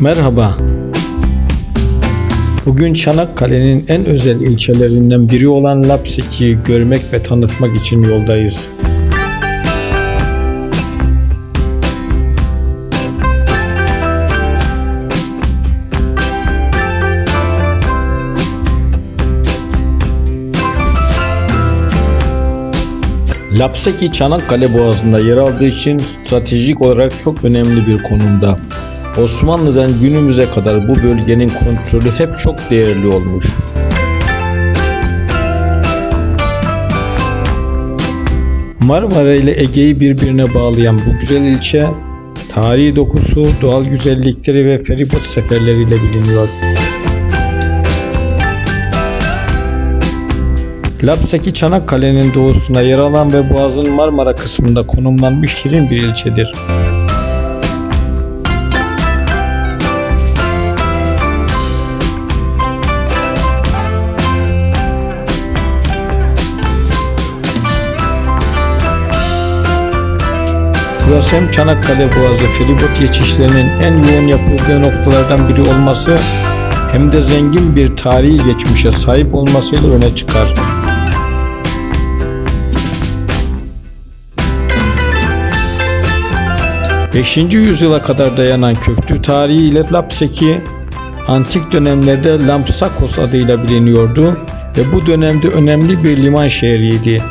Merhaba. Bugün Çanakkale'nin en özel ilçelerinden biri olan Lapseki'yi görmek ve tanıtmak için yoldayız. Lapseki Çanakkale Boğazı'nda yer aldığı için stratejik olarak çok önemli bir konumda. Osmanlı'dan günümüze kadar bu bölgenin kontrolü hep çok değerli olmuş. Marmara ile Ege'yi birbirine bağlayan bu güzel ilçe, tarihi dokusu, doğal güzellikleri ve feribot seferleriyle biliniyor. Lapseki Çanakkale'nin doğusuna yer alan ve Boğaz'ın Marmara kısmında konumlanmış şirin bir ilçedir. Burası Çanakkale Boğazı feribot geçişlerinin en yoğun yapıldığı noktalardan biri olması hem de zengin bir tarihi geçmişe sahip olmasıyla öne çıkar. Beşinci yüzyıla kadar dayanan köklü tarihiyle Lapseki antik dönemlerde Lampsakos adıyla biliniyordu ve bu dönemde önemli bir liman şehriydi.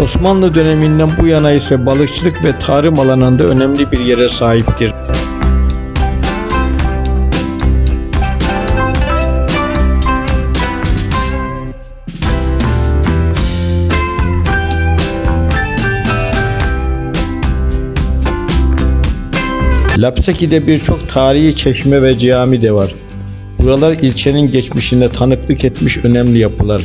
Osmanlı döneminden bu yana ise balıkçılık ve tarım alanında önemli bir yere sahiptir. Lapseki'de birçok tarihi çeşme ve cami de var. Buralar ilçenin geçmişine tanıklık etmiş önemli yapılar.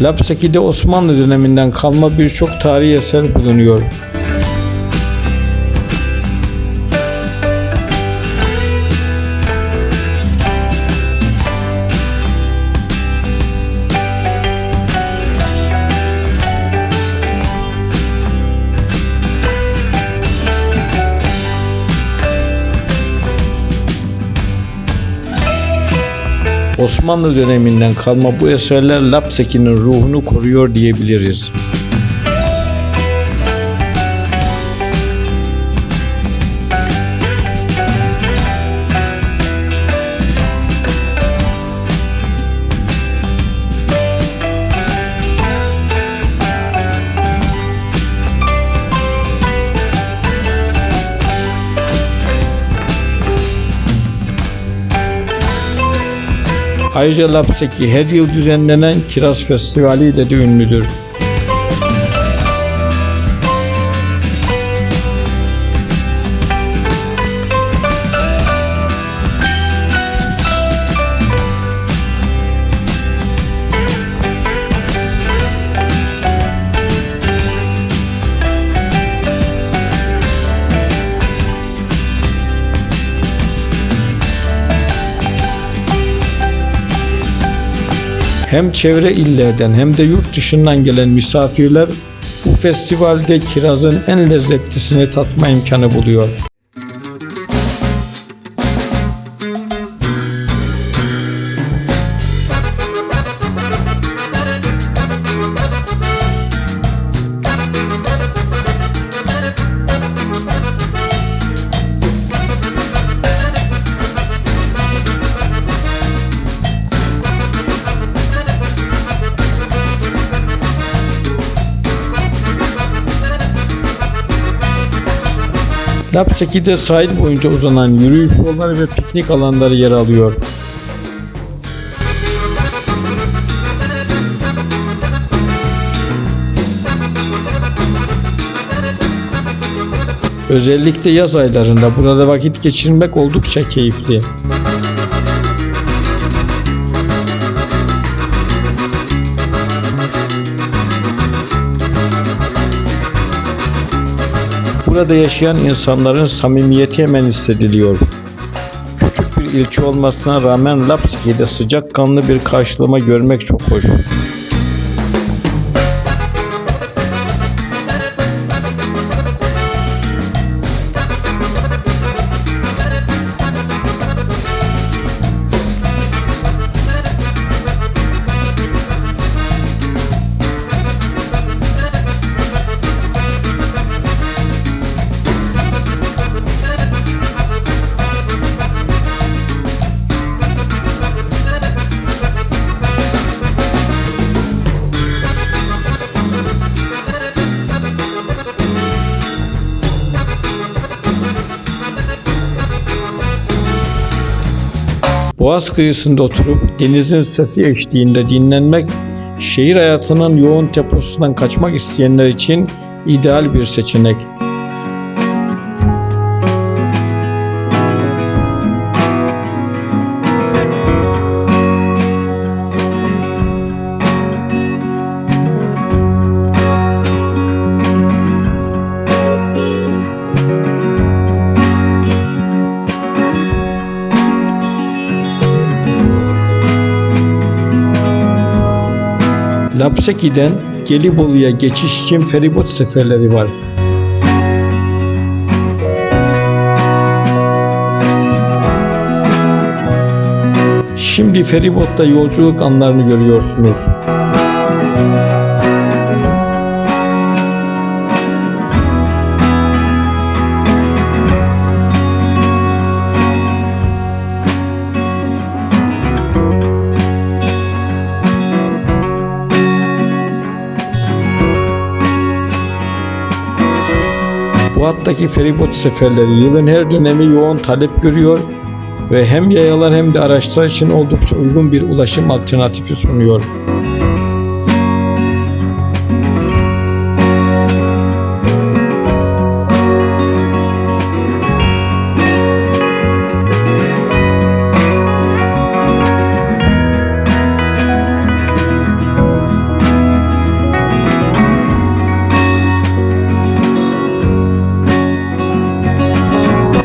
Lapseki'de Osmanlı döneminden kalma birçok tarihi eser bulunuyor. Osmanlı döneminden kalma bu eserler Lapseki'nin ruhunu koruyor diyebiliriz. Ayrıca Lapseki her yıl düzenlenen Kiraz Festivali ile de ünlüdür. Hem çevre illerden hem de yurt dışından gelen misafirler bu festivalde kirazın en lezzetlisini tatma imkanı buluyor. Lapseki'de sahil boyunca uzanan yürüyüş yolları ve piknik alanları yer alıyor. Özellikle yaz aylarında burada vakit geçirmek oldukça keyifli. Burada yaşayan insanların samimiyeti hemen hissediliyor. Küçük bir ilçe olmasına rağmen Lapski'de sıcakkanlı bir karşılama görmek çok hoş. Boğaz kıyısında oturup denizin sesi eşliğinde dinlenmek, şehir hayatının yoğun temposundan kaçmak isteyenler için ideal bir seçenek. Lapseki'den Gelibolu'ya geçiş için feribot seferleri var. Şimdi feribotta yolculuk anlarını görüyorsunuz. Bu hattaki feribot seferleri yılın her dönemi yoğun talep görüyor ve hem yayalar hem de araçlar için oldukça uygun bir ulaşım alternatifi sunuyor.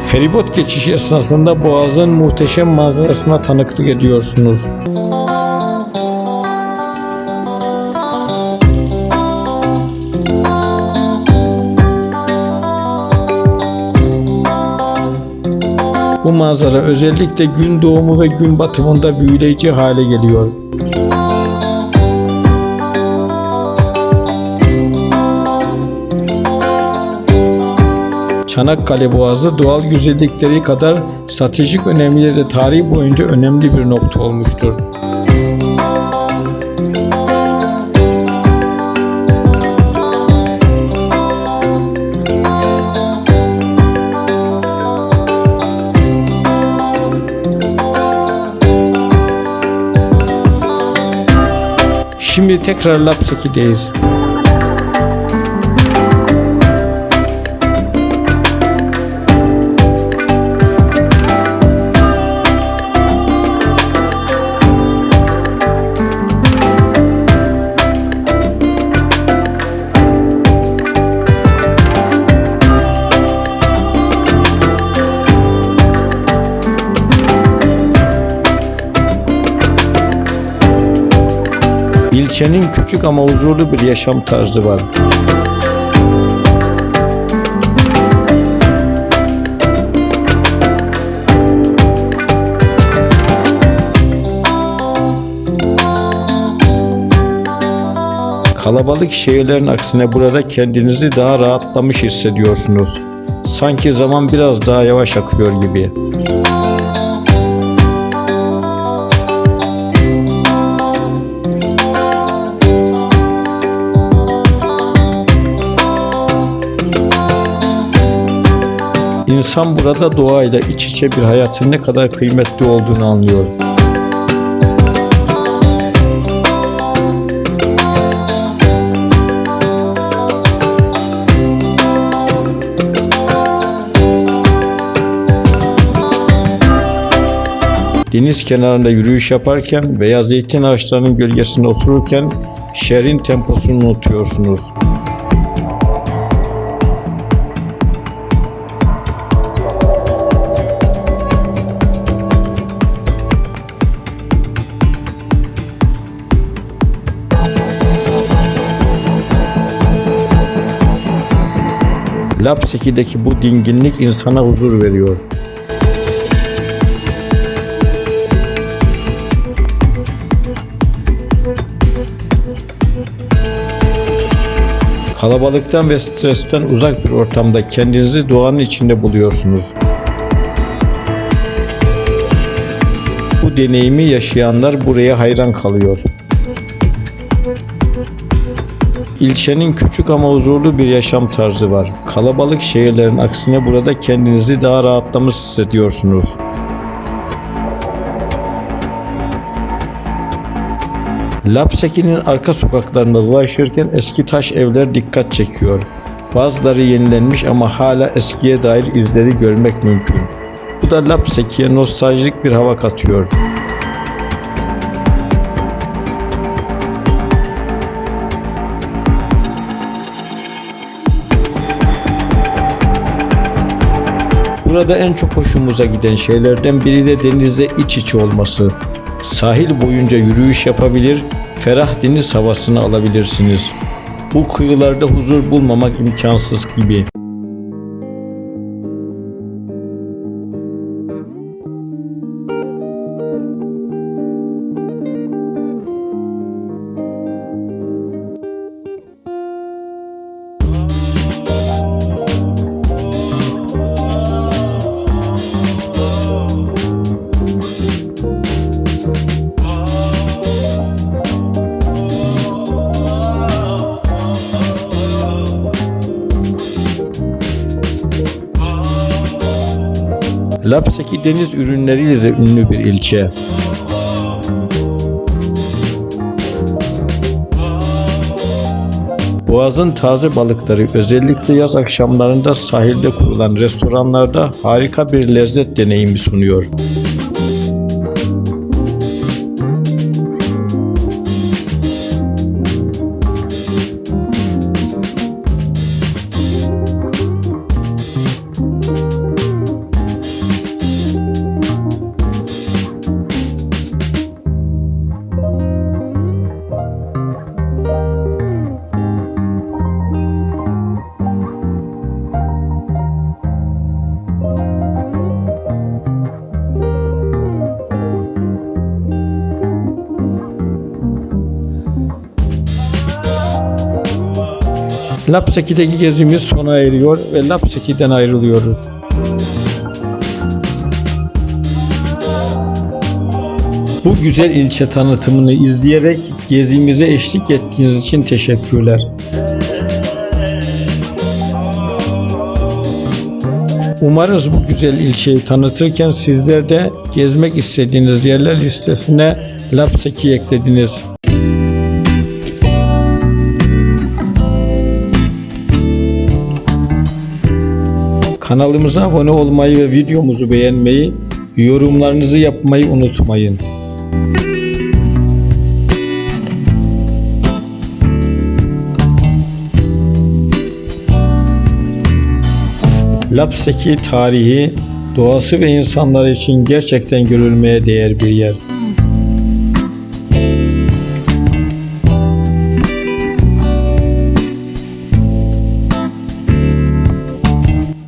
Feribot geçişi esnasında Boğaz'ın muhteşem manzarasına tanıklık ediyorsunuz. Bu manzara özellikle gün doğumu ve gün batımında büyüleyici hale geliyor. Çanakkale Boğazı doğal güzellikleri kadar stratejik önemiyle de tarih boyunca önemli bir nokta olmuştur. Şimdi tekrar Lapseki'deyiz. İlçenin küçük ama huzurlu bir yaşam tarzı var. Kalabalık şehirlerin aksine burada kendinizi daha rahatlamış hissediyorsunuz. Sanki zaman biraz daha yavaş akıyor gibi. İnsan burada doğayla iç içe bir hayatın ne kadar kıymetli olduğunu anlıyor. Deniz kenarında yürüyüş yaparken veya zeytin ağaçlarının gölgesinde otururken şehrin temposunu unutuyorsunuz. Lapseki'deki bu dinginlik insana huzur veriyor. Kalabalıktan ve stresten uzak bir ortamda kendinizi doğanın içinde buluyorsunuz. Bu deneyimi yaşayanlar buraya hayran kalıyor. İlçenin küçük ama huzurlu bir yaşam tarzı var. Kalabalık şehirlerin aksine burada kendinizi daha rahatlamış hissediyorsunuz. Lapseki'nin arka sokaklarında dolaşırken eski taş evler dikkat çekiyor. Bazıları yenilenmiş ama hala eskiye dair izleri görmek mümkün. Bu da Lapseki'ye nostaljik bir hava katıyor. Burada en çok hoşumuza giden şeylerden biri de denizle iç içe olması. Sahil boyunca yürüyüş yapabilir, ferah deniz havasını alabilirsiniz. Bu kıyılarda huzur bulmamak imkansız gibi. Lapseki deniz ürünleriyle de ünlü bir ilçe. Boğaz'ın taze balıkları özellikle yaz akşamlarında sahilde kurulan restoranlarda harika bir lezzet deneyimi sunuyor. Lapseki'deki gezimiz sona eriyor ve Lapseki'den ayrılıyoruz. Bu güzel ilçe tanıtımını izleyerek gezimize eşlik ettiğiniz için teşekkürler. Umarız bu güzel ilçeyi tanıtırken sizler de gezmek istediğiniz yerler listesine Lapseki eklediniz. Kanalımıza abone olmayı ve videomuzu beğenmeyi, yorumlarınızı yapmayı unutmayın. Lapseki tarihi, doğası ve insanları için gerçekten görülmeye değer bir yer.